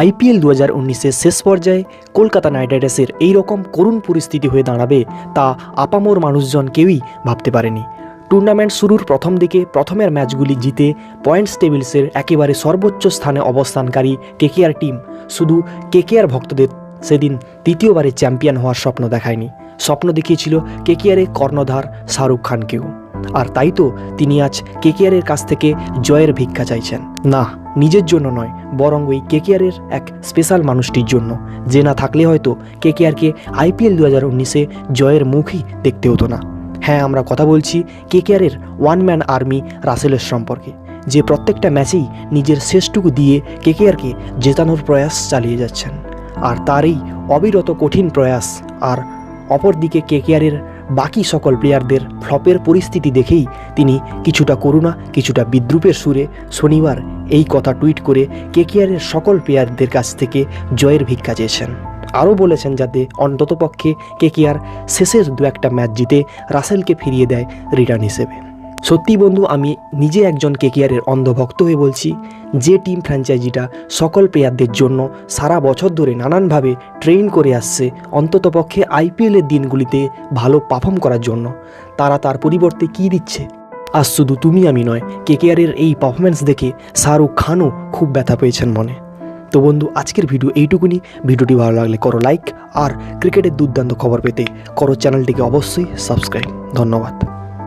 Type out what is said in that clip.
IPL দু হাজার উনিশের শেষ পর্যায়ে কলকাতা নাইট রাইডার্সের এই রকম করুণ পরিস্থিতি হয়ে দাঁড়াবে তা আপামোর মানুষজন কেউই ভাবতে পারেনি। টুর্নামেন্ট শুরুর প্রথম দিকে প্রথমের ম্যাচগুলি জিতে পয়েন্টস টেবিলসের একেবারে সর্বোচ্চ স্থানে অবস্থানকারী কেকেআর টিম, শুধু কেকেআর ভক্তদের সেদিন তৃতীয়বারে চ্যাম্পিয়ন হওয়ার স্বপ্ন দেখায়নি। স্বপ্ন দেখিয়েছিল কেকেআরে কর্ণধার শাহরুখ খানকেও। আর তাই তো তিনি আজ কেকেআরের কাছ থেকে জয়ের ভিক্ষা চাইছেন। না, নিজের জন্য নয়, বরং ওই কেকেআরের এক স্পেশাল মানুষটির জন্য। যে না থাকলে হয়তো কেকেআরকে আইপিএল দু হাজার উনিশে জয়ের মুখই দেখতে হতো না। হ্যাঁ আমরা কথা বলছি কেকেআরের ওয়ান ম্যান আর্মি রাসেলের সম্পর্কে। যে প্রত্যেকটা ম্যাচেই নিজের শেষটুকু দিয়ে কেকেআরকে জেতানোর প্রয়াস চালিয়ে যাচ্ছেন। আর তার এই অবিরত কঠিন প্রয়াস আর অপরদিকে কেকেআরের বাকি সকল প্লেয়ারদের ফ্লপের পরিস্থিতি দেখেই তিনি কিছুটা করুণা, কিছুটা বিদ্রুপের সুরে শনিবার এই কথা টুইট করে কেকেআরের সকল প্লেয়ারদের কাছ থেকে জয়ের ভিক্ষা চেয়েছেন। আরও বলেছেন যাতে অন্ততপক্ষে কেকেআর শেষের দু একটা ম্যাচ জিতে রাসেলকে ফিরিয়ে দেয় রিটার্ন হিসেবে। সত্যি বন্ধু, আমি নিজে একজন কেকেআরের অন্ধভক্ত হয়ে বলছি, যে টিম ফ্র্যাঞ্চাইজিটা সকল প্লেয়ারদের জন্য সারা বছর ধরে নানানভাবে ট্রেন করে আসছে অন্ততপক্ষে আইপিএলের দিনগুলিতে ভালো পারফর্ম করার জন্য। তারা তার পরিবর্তে কী দিচ্ছে? আজ শুধু তুমি, আমি নয় কেকেআরের এই পারফরমেন্স দেখে শাহরুখ খানও খুব ব্যথা পেয়েছেন মনে। তো বন্ধু, আজকের ভিডিও এইটুকুনি। ভিডিওটি ভালো লাগলে করো লাইক আর ক্রিকেটের দুর্দান্ত খবর পেতে করো চ্যানেলটিকে অবশ্যই সাবস্ক্রাইব ধন্যবাদ।